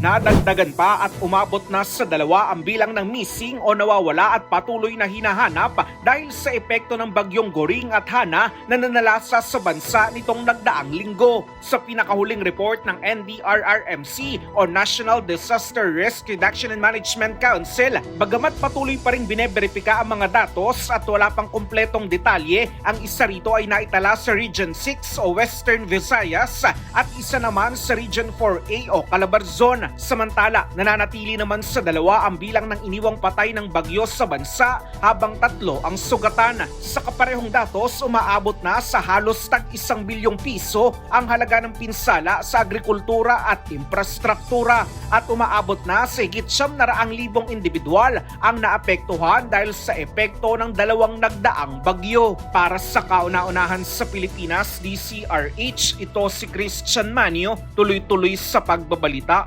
Nadagdagan pa at umabot na sa dalawa ang bilang ng missing o nawawala at patuloy na hinahanap dahil sa epekto ng bagyong Goring at Hana na nanalasa sa bansa nitong nagdaang linggo. Sa pinakahuling report ng NDRRMC o National Disaster Risk Reduction and Management Council, bagamat patuloy pa rin bineberipika ang mga datos at wala pang kumpletong detalye, ang isa rito ay naitala sa Region 6 o Western Visayas at isa naman sa Region 4A o Calabarzon. Samantala, nananatili naman sa dalawa ang bilang ng iniwang patay ng bagyo sa bansa habang tatlo ang sugatan. Sa kaparehong datos, umaabot na sa halos tag isang bilyong piso ang halaga ng pinsala sa agrikultura at infrastruktura at umaabot na sa higit siyam na raang libong individual ang naapektuhan dahil sa epekto ng dalawang nagdaang bagyo. Para sa kauna-unahan sa Pilipinas, DCRH, ito si Christian Manio, tuloy-tuloy sa pagbabalita,